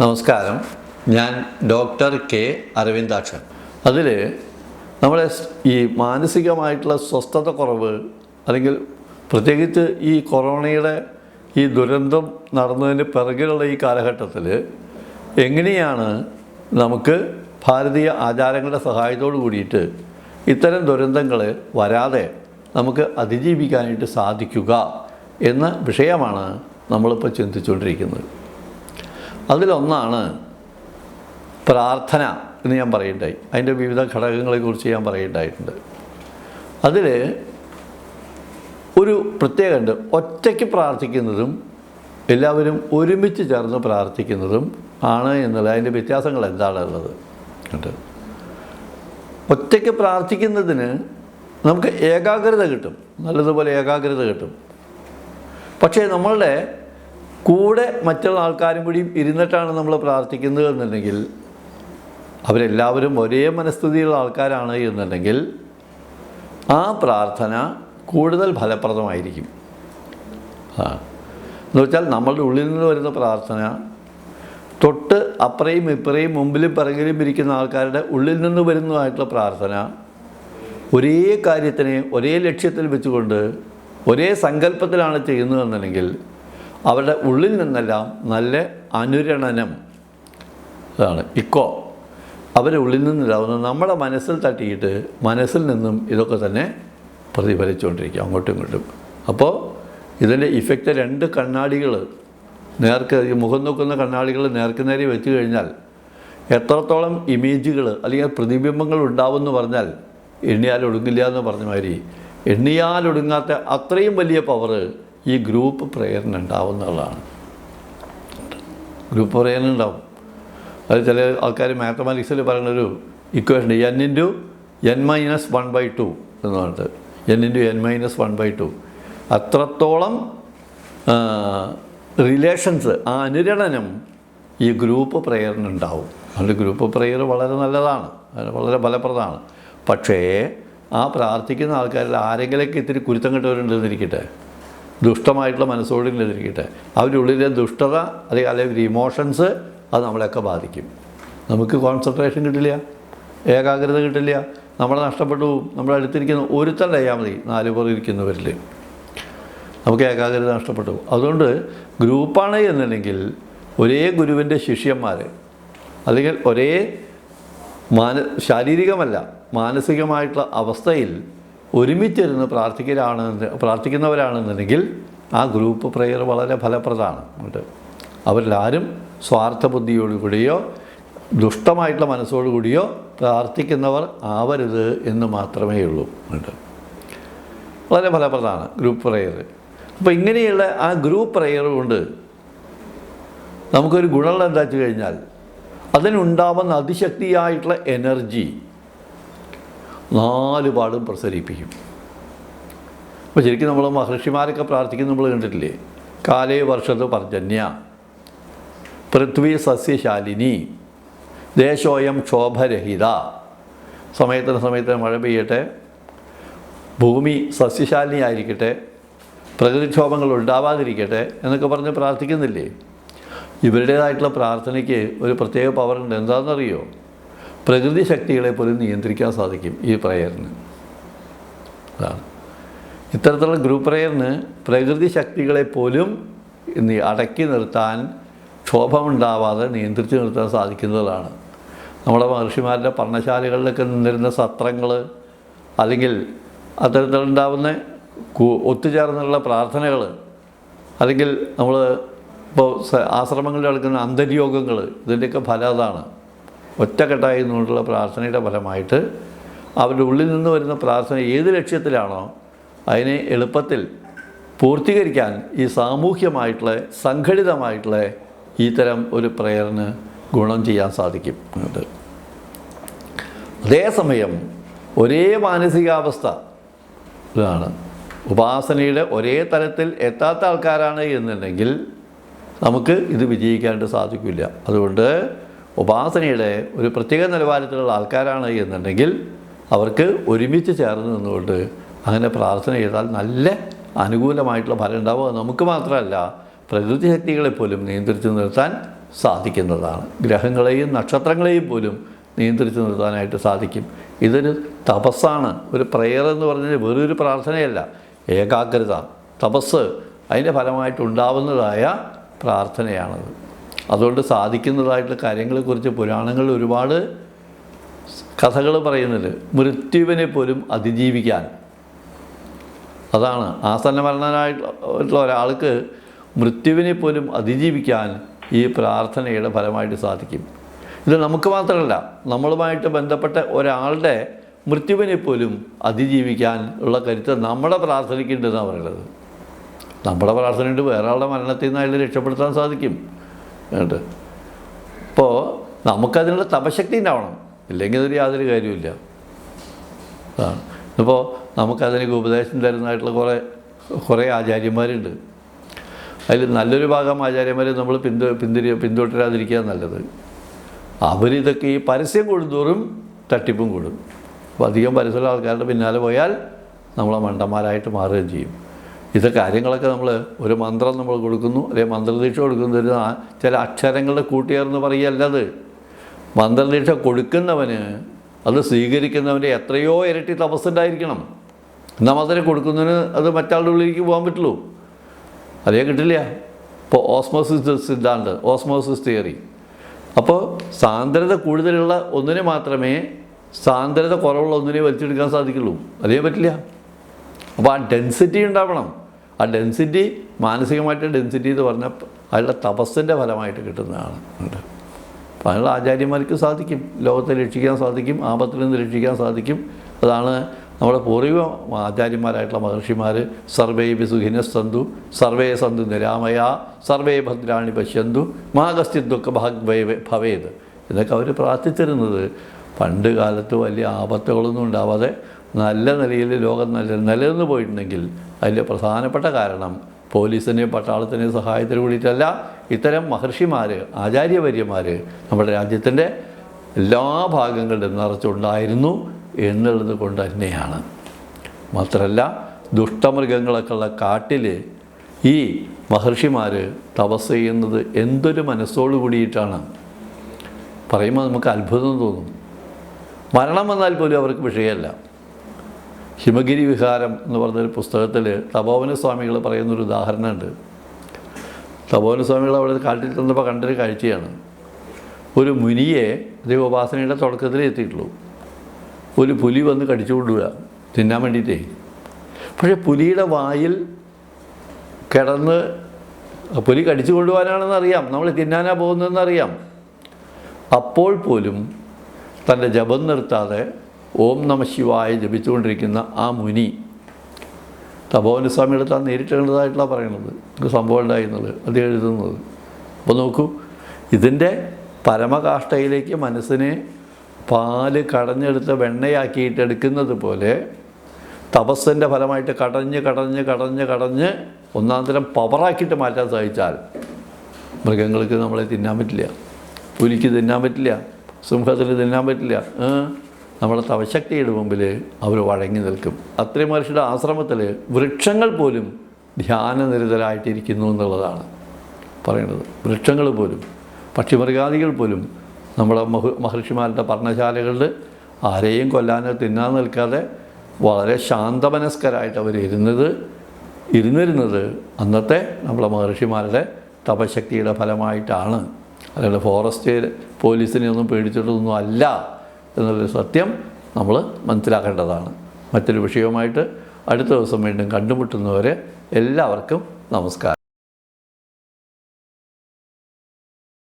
നമസ്കാരം. ഞാൻ doctor K Aravindakshan. അതിൽ നമ്മുടെ ഈ മാനസികമായിട്ടുള്ള സ്വസ്ഥത കുറവ് അല്ലെങ്കിൽ പ്രത്യേകിച്ച് ഈ കൊറോണയുടെ ഈ ദുരന്തം നടന്നതിന് പിറകിലുള്ള ഈ കാലഘട്ടത്തിൽ എങ്ങനെയാണ് നമുക്ക് ഭാരതീയ ആചാരങ്ങളുടെ സഹായത്തോടു കൂടിയിട്ട് ഇത്തരം ദുരന്തങ്ങൾ വരാതെ നമുക്ക് അതിജീവിക്കാനായിട്ട് സാധിക്കുക എന്ന വിഷയമാണ് നമ്മളിപ്പോൾ ചിന്തിച്ചുകൊണ്ടിരിക്കുന്നത്. അതിലൊന്നാണ് പ്രാർത്ഥന എന്ന് ഞാൻ പറയുണ്ടായി അതിന്റെ വിവിധ ഘടകങ്ങളെക്കുറിച്ച് ഞാൻ പറയുണ്ടായിട്ടുണ്ട് അതിൽ ഒരു പ്രത്യേകമുണ്ട് ഒറ്റയ്ക്ക് പ്രാർത്ഥിക്കുന്നതും എല്ലാവരും ഒരുമിച്ച് ചേർന്ന് പ്രാർത്ഥിക്കുന്നതും ആണ് എന്നുള്ള അതിന്റെ വ്യത്യാസങ്ങൾ എന്താണുള്ളത് ഉണ്ട് ഒറ്റയ്ക്ക് പ്രാർത്ഥിക്കുന്നതിന് നമുക്ക് ഏകാഗ്രത കിട്ടും. നല്ലതുപോലെ ഏകാഗ്രത കിട്ടും. പക്ഷേ നമ്മളുടെ കൂടെ മറ്റുള്ള ആൾക്കാരും കൂടി ഇരുന്നിട്ടാണ് നമ്മൾ പ്രാർത്ഥിക്കുന്നത് എന്നുണ്ടെങ്കിൽ അവരെല്ലാവരും ഒരേ മനസ്ഥിതിയുള്ള ആൾക്കാരാണ് എന്നുണ്ടെങ്കിൽ ആ പ്രാർത്ഥന കൂടുതൽ ഫലപ്രദമായിരിക്കും. എന്ന് വെച്ചാൽ നമ്മളുടെ ഉള്ളിൽ നിന്ന് വരുന്ന പ്രാർത്ഥന തൊട്ട് അപ്പുറയും ഇപ്പുറയും മുമ്പിലും പിറകിലും ഇരിക്കുന്ന ആൾക്കാരുടെ ഉള്ളിൽ നിന്ന് വരുന്നതായിട്ടുള്ള പ്രാർത്ഥന ഒരേ കാര്യത്തിനെ ഒരേ ലക്ഷ്യത്തിൽ വെച്ചുകൊണ്ട് ഒരേ സങ്കല്പത്തിലാണ് ചെയ്യുന്നതെന്നുണ്ടെങ്കിൽ അവരുടെ ഉള്ളിൽ നിന്നെല്ലാം നല്ല അനുരണനം. അതാണ് ഇക്കോ. അവരുടെ ഉള്ളിൽ നിന്നുണ്ടാവുന്ന നമ്മുടെ മനസ്സിൽ തട്ടിയിട്ട് മനസ്സിൽ നിന്നും ഇതൊക്കെ തന്നെ പ്രതിഫലിച്ചുകൊണ്ടിരിക്കുക അങ്ങോട്ടും ഇങ്ങോട്ടും. അപ്പോൾ ഇതിന്റെ ഇഫക്റ്റ് രണ്ട് കണ്ണാടികൾ നേർക്ക് മുഖം നോക്കുന്ന കണ്ണാടികൾ നേർക്ക് നേരെ വെച്ച് കഴിഞ്ഞാൽ എത്രത്തോളം ഇമേജുകൾ അല്ലെങ്കിൽ പ്രതിബിംബങ്ങൾ ഉണ്ടാവും എന്ന് പറഞ്ഞാൽ എണ്ണിയാൽ ഒടുങ്ങില്ല എന്ന് പറഞ്ഞ മാതിരി എണ്ണിയാൽ ഒടുങ്ങാത്ത അത്രയും വലിയ പവർ ഈ ഗ്രൂപ്പ് പ്രേയറിന് ഉണ്ടാവുന്നതാണ് ഗ്രൂപ്പ് പ്രേയറിന് ഉണ്ടാവും. അത് ചില ആൾക്കാർ മാത്തമാറ്റിക്സിൽ പറയുന്നൊരു equation N into N minus one by two എന്ന് പറഞ്ഞിട്ട് N into N minus one by two അത്രത്തോളം റിലേഷൻസ് ആ അനുരണനം ഈ ഗ്രൂപ്പ് പ്രേയറിനുണ്ടാവും അതുകൊണ്ട് ഗ്രൂപ്പ് പ്രേയർ വളരെ നല്ലതാണ്. വളരെ ഫലപ്രദമാണ്. പക്ഷേ ആ പ്രാർത്ഥിക്കുന്ന ആൾക്കാരിൽ ആരെങ്കിലൊക്കെ ഇത്തിരി കുരുത്തം കെട്ടവരുണ്ടെന്നിരിക്കട്ടെ. ദുഷ്ടമായിട്ടുള്ള മനസ്സോടില്ലെന്നിരിക്കട്ടെ അവരുടെ ഉള്ളിലെ ദുഷ്ടത അല്ലെങ്കിൽ അല്ലെങ്കിൽ ഇമോഷൻസ് അത് നമ്മളെയൊക്കെ ബാധിക്കും. നമുക്ക് കോൺസെൻട്രേഷൻ കിട്ടില്ല ഏകാഗ്രത കിട്ടില്ല നമ്മളെ നഷ്ടപ്പെട്ടു നമ്മുടെ അടുത്തിരിക്കുന്ന ഒരുത്തൻ ചെയ്യാൻ മതി നാല് പേർ ഇരിക്കുന്നവരിൽ. നമുക്ക് ഏകാഗ്രത നഷ്ടപ്പെട്ടു അതുകൊണ്ട് ഗ്രൂപ്പാണ് എന്നുണ്ടെങ്കിൽ ഒരേ ഗുരുവിന്റെ ശിഷ്യന്മാർ അല്ലെങ്കിൽ ഒരേ മാന ശാരീരികമല്ല മാനസികമായിട്ടുള്ള അവസ്ഥയിൽ ഒരുമിച്ചിരുന്ന് പ്രാർത്ഥിക്കലാണ് പ്രാർത്ഥിക്കുന്നവരാണെന്നുണ്ടെങ്കിൽ ആ ഗ്രൂപ്പ് പ്രെയർ വളരെ ഫലപ്രദമാണ്. അവരിലാരും സ്വാർത്ഥ ബുദ്ധിയോടുകൂടിയോ ദുഷ്ടമായിട്ടുള്ള മനസ്സോടുകൂടിയോ പ്രാർത്ഥിക്കുന്നവർ ആവരുത് എന്ന് മാത്രമേ ഉള്ളൂ. വളരെ ഫലപ്രദമാണ് ഗ്രൂപ്പ് പ്രെയർ. അപ്പോൾ ഇങ്ങനെയുള്ള ആ ഗ്രൂപ്പ് പ്രെയർ കൊണ്ട് നമുക്കൊരു ഗുണമുള്ള എന്താ വെച്ച് കഴിഞ്ഞാൽ അതിനുണ്ടാവുന്ന അതിശക്തിയായിട്ടുള്ള എനർജി നാല് പാടും പ്രസരിപ്പിക്കും. അപ്പോൾ ശരിക്കും നമ്മൾ മഹർഷിമാരൊക്കെ പ്രാർത്ഥിക്കുന്നത് നമ്മൾ കണ്ടിട്ടില്ലേ? കാലേ വർഷത്ത് പർജന്യ പൃഥ്വി സസ്യശാലിനി ദേശോയം ക്ഷോഭരഹിത. സമയത്തിന് സമയത്തിന് മഴ പെയ്യട്ടെ ഭൂമി സസ്യശാലിനിയായിരിക്കട്ടെ പ്രകൃതിക്ഷോഭങ്ങൾ ഉണ്ടാവാതിരിക്കട്ടെ എന്നൊക്കെ പറഞ്ഞ് പ്രാർത്ഥിക്കുന്നില്ലേ? ഇവരുടേതായിട്ടുള്ള പ്രാർത്ഥനയ്ക്ക് ഒരു പ്രത്യേക പവറുണ്ട് എന്താണെന്നറിയോ? പ്രകൃതി ശക്തികളെ പോലും നിയന്ത്രിക്കാൻ സാധിക്കും ഈ പ്രയറിന്. അതാണ്. ഇത്തരത്തിലുള്ള ഗ്രൂപ്പ് പ്രയറിന് പ്രകൃതി ശക്തികളെ പോലും അടക്കി നിർത്താൻ ക്ഷോഭമുണ്ടാവാതെ നിയന്ത്രിച്ച് നിർത്താൻ സാധിക്കുന്നതാണ്. നമ്മുടെ മഹർഷിമാരുടെ പർണശാലകളിലൊക്കെ നിന്നിരുന്ന സത്രങ്ങൾ അല്ലെങ്കിൽ അത്തരത്തിലുണ്ടാവുന്ന ഒത്തുചേർന്നുള്ള പ്രാർത്ഥനകൾ അല്ലെങ്കിൽ നമ്മൾ ഇപ്പോൾ ആശ്രമങ്ങളിൽ നടക്കുന്ന അന്തര്യോഗങ്ങൾ ഇതിന്റെയൊക്കെ ഫലം അതാണ്. ഒറ്റക്കെട്ടായി നിന്നുള്ള പ്രാർത്ഥനയുടെ ഫലമായിട്ട് അവരുടെ ഉള്ളിൽ നിന്ന് വരുന്ന പ്രാർത്ഥന ഏത് ലക്ഷ്യത്തിലാണോ അതിനെ എളുപ്പത്തിൽ പൂർത്തീകരിക്കാൻ ഈ സാമൂഹ്യമായിട്ടുള്ള സംഘടിതമായിട്ടുള്ള ഈ തരം ഒരു പ്രേയറിന് ഗുണം ചെയ്യാൻ സാധിക്കും. അതേസമയം ഒരേ മാനസികാവസ്ഥ ഇതാണ്. ഉപാസനയുടെ ഒരേ തലത്തിൽ എത്താത്ത ആൾക്കാരാണ് എന്നുണ്ടെങ്കിൽ നമുക്ക് ഇത് വിജയിക്കാനായിട്ട് സാധിക്കില്ല. അതുകൊണ്ട് ഉപാസനയുടെ ഒരു പ്രത്യേക നിലവാരത്തിലുള്ള ആൾക്കാരാണ് എന്നുണ്ടെങ്കിൽ അവർക്ക് ഒരുമിച്ച് ചേർന്ന് നിന്നുകൊണ്ട് അങ്ങനെ പ്രാർത്ഥന ചെയ്താൽ നല്ല അനുകൂലമായിട്ടുള്ള ഫലം ഉണ്ടാവുക നമുക്ക് മാത്രമല്ല പ്രകൃതി ശക്തികളെ പോലും നിയന്ത്രിച്ചു നിർത്താൻ സാധിക്കുന്നതാണ്. ഗ്രഹങ്ങളെയും നക്ഷത്രങ്ങളെയും പോലും നിയന്ത്രിച്ചു നിർത്താനായിട്ട് സാധിക്കും. ഇതൊരു തപസ്സാണ്. ഒരു പ്രെയർ എന്ന് പറഞ്ഞാൽ വെറൊരു പ്രാർത്ഥനയല്ല. ഏകാഗ്രത തപസ് അതിന്റെ ഫലമായിട്ടുണ്ടാവുന്നതായ പ്രാർത്ഥനയാണത്. അതുകൊണ്ട് സാധിക്കുന്നതായിട്ടുള്ള കാര്യങ്ങളെക്കുറിച്ച് പുരാണങ്ങളിൽ ഒരുപാട് കഥകൾ പറയുന്നുണ്ട്. മൃത്യുവിനെ പോലും അതിജീവിക്കാൻ. അതാണ്. ആസന്ന മരണനായിട്ടുള്ള ഒരാൾക്ക് മൃത്യുവിനെ പോലും അതിജീവിക്കാൻ ഈ പ്രാർത്ഥനയുടെ ഫലമായിട്ട് സാധിക്കും. ഇത് നമുക്ക് മാത്രമല്ല നമ്മളുമായിട്ട് ബന്ധപ്പെട്ട ഒരാളുടെ മൃത്യുവിനെ പോലും അതിജീവിക്കാൻ ഉള്ള കരുത്ത് നമ്മുടെ പ്രാർത്ഥനയ്ക്കുണ്ടെന്നാണ് പറയുന്നത്. നമ്മുടെ പ്രാർത്ഥനയുണ്ട് വേറെ ആളുടെ മരണത്തിൽ നിന്ന് അയാളെ രക്ഷപ്പെടുത്താൻ സാധിക്കും. കേട്ട് അപ്പോൾ നമുക്കതിനുള്ള തപശക്തി ഉണ്ടാവണം. ഇല്ലെങ്കിൽ അതൊരു യാതൊരു കാര്യമില്ല അതാണ്. ഇപ്പോൾ നമുക്കതിനൊക്കെ ഉപദേശം തരുന്നതായിട്ടുള്ള കുറേ കുറേ ആചാര്യന്മാരുണ്ട്. അതിൽ നല്ലൊരു ഭാഗം ആചാര്യന്മാരെ നമ്മൾ പിന്തു പിന്തിരി പിന്തുടരാതിരിക്കുക നല്ലത്. അവരിതൊക്കെ ഈ പരസ്യം കൂടുന്തോറും തട്ടിപ്പും കൂടും. അപ്പോൾ അധികം പരസ്യമുള്ള ആൾക്കാരുടെ പിന്നാലെ പോയാൽ നമ്മളെ മണ്ടന്മാരായിട്ട് മാറുകയും ചെയ്യും. ഇത് കാര്യങ്ങളൊക്കെ നമ്മൾ ഒരു മന്ത്രം നമ്മൾ കൊടുക്കുന്നു അല്ലെങ്കിൽ മന്ത്രദീക്ഷ കൊടുക്കുന്ന. ചില അക്ഷരങ്ങളുടെ കൂട്ടിയേർന്ന് പറയുകയല്ലത് മന്ത്രദീക്ഷ കൊടുക്കുന്നവന് അത് സ്വീകരിക്കുന്നവന്റെ എത്രയോ ഇരട്ടി തപസ്സുണ്ടായിരിക്കണം. എന്നാൽ മാത്രമേ കൊടുക്കുന്നതിന് അത് മറ്റാളുടെ ഉള്ളിലേക്ക് പോകാൻ പറ്റുള്ളൂ. അതേ കിട്ടില്ല? ഇപ്പോൾ ഓസ്മോസിസ് സിദ്ധാന്തം ഓസ്മോസിസ് തിയറി. അപ്പോൾ സാന്ദ്രത കൂടുതലുള്ള ഒന്നിനെ മാത്രമേ സാന്ദ്രത കുറവുള്ള ഒന്നിനെ വലിച്ചെടുക്കാൻ സാധിക്കുള്ളൂ. അതേ പറ്റില്ല? അപ്പോൾ ആ ഡെൻസിറ്റി ഉണ്ടാവണം. ആ ഡെൻസിറ്റി മാനസികമായിട്ട് ഡെൻസിറ്റി എന്ന് പറഞ്ഞാൽ അയാളുടെ തപസ്സിന്റെ ഫലമായിട്ട് കിട്ടുന്നതാണ്. അപ്പോൾ അതിനുള്ള ആചാര്യന്മാർക്ക് സാധിക്കും. ലോകത്തെ രക്ഷിക്കാൻ സാധിക്കും. ആപത്തിൽ നിന്ന് രക്ഷിക്കാൻ സാധിക്കും. അതാണ് നമ്മുടെ പൂർവിക ആചാര്യന്മാരായിട്ടുള്ള മഹർഷിമാർ. സർവേ വിസുഖിന സന്തു സർവേ സന്തു നിരാമയ സർവേ ഭദ്രാണി പശ്യന്തു മാഗസ്തി ദുഃഖ ഭാഗ് ഭവേത്. എന്നൊക്കെ അവർ പ്രാർത്ഥിച്ചിരുന്നത്. പണ്ട് കാലത്ത് വലിയ ആപത്തുകളൊന്നും ഉണ്ടാവാതെ നല്ല നിലയിൽ ലോകം നല്ല നിലനിന്ന് പോയിട്ടുണ്ടെങ്കിൽ അതിന്റെ പ്രധാനപ്പെട്ട കാരണം പോലീസിനെയും പട്ടാളത്തിനെയും സഹായത്തിന് കൂടിയിട്ടല്ല ഇത്തരം മഹർഷിമാർ ആചാര്യവര്യന്മാർ നമ്മുടെ രാജ്യത്തിന്റെ എല്ലാ ഭാഗങ്ങളിലും നിറച്ചുണ്ടായിരുന്നു എന്നുള്ളത് കൊണ്ട് തന്നെയാണ്. മാത്രമല്ല ദുഷ്ടമൃഗങ്ങളൊക്കെ ഉള്ള കാട്ടിൽ ഈ മഹർഷിമാർ തപസ് ചെയ്യുന്നത് എന്തൊരു മനസ്സോട് കൂടിയിട്ടാണ്. പറയുമ്പോൾ നമുക്ക് അത്ഭുതം തോന്നും. മരണം വന്നാൽ പോലും അവർക്ക് വിഷയമല്ല. ഹിമഗിരി വിഹാരം എന്ന് പറഞ്ഞൊരു പുസ്തകത്തിൽ തപോവന സ്വാമികൾ പറയുന്നൊരു ഉദാഹരണമുണ്ട്. തപോവന സ്വാമികൾ അവിടെ കാട്ടിൽ ചെന്നപ്പോൾ കണ്ടൊരു കാഴ്ചയാണ്. ഒരു മുനിയെ ദൈവോപാസനയുടെ തുടക്കത്തിൽ എത്തിയിട്ടുള്ളൂ. ഒരു പുലി വന്ന് കടിച്ചു കൊണ്ടുവരിക തിന്നാൻ വേണ്ടിയിട്ടേ. പക്ഷേ പുലിയുടെ വായിൽ കിടന്ന് പുലി കടിച്ചു കൊണ്ടുപോകാനാണെന്ന് അറിയാം. നമ്മൾ തിന്നാനാണ് പോകുന്നതെന്ന് അറിയാം. അപ്പോൾ പോലും തന്റെ ജപം നിർത്താതെ ഓം നമ ശിവായ ജപിച്ചുകൊണ്ടിരിക്കുന്ന ആ മുനി തപോവന സ്വാമിയുടെ താൻ നേരിട്ട് കണ്ടതായിട്ടുള്ള പറയണത് ഇത് സംഭവം ഉണ്ടായി എന്നുള്ളത് അത് എഴുതുന്നത് അപ്പോൾ നോക്കൂ ഇതിന്റെ പരമകാഷ്ഠയിലേക്ക് മനസ്സിനെ പാൽ കടഞ്ഞെടുത്ത് വെണ്ണയാക്കിയിട്ട് എടുക്കുന്നത് പോലെ തപസ്സിന്റെ ഫലമായിട്ട് കടഞ്ഞ് കടഞ്ഞ് കടഞ്ഞ് കടഞ്ഞ് ഒന്നാം തരം പവറാക്കിയിട്ട് മാറ്റാൻ സാധിച്ചാൽ മൃഗങ്ങൾക്ക് നമ്മളെ തിന്നാൻ പറ്റില്ല പുലിക്ക് തിന്നാൻ പറ്റില്ല സിംഹത്തിന് തിന്നാൻ പറ്റില്ല? നമ്മുടെ തവശക്തിയുടെ മുമ്പിൽ അവർ വഴങ്ങി നിൽക്കും. അത്രയും മനുഷ്യരുടെ ആശ്രമത്തിൽ വൃക്ഷങ്ങൾ പോലും ധ്യാനനിരതരായിട്ടിരിക്കുന്നു എന്നുള്ളതാണ് പറയുന്നത് വൃക്ഷങ്ങൾ പോലും പക്ഷിമൃഗാദികൾ പോലും നമ്മുടെ മഹു മഹർഷിമാരുടെ പർണശാലകളിൽ ആരെയും കൊല്ലാനോ തിന്നാൻ നിൽക്കാതെ വളരെ ശാന്തമനസ്കരായിട്ട് അവർ ഇരുന്നത് ഇരുന്നിരുന്നത് അന്നത്തെ നമ്മളെ മഹർഷിമാരുടെ തപശക്തിയുടെ ഫലമായിട്ടാണ്. അല്ലാതെ ഫോറസ്റ്റ് പോലീസിനെ ഒന്നും പേടിച്ചിട്ടൊന്നും അല്ല. എന്നുള്ളൊരു സത്യം നമ്മൾ മനസ്സിലാക്കേണ്ടതാണ്. മറ്റൊരു വിഷയവുമായിട്ട് അടുത്ത ദിവസം വീണ്ടും കണ്ടുമുട്ടുന്നവരെ എല്ലാവർക്കും നമസ്കാരം.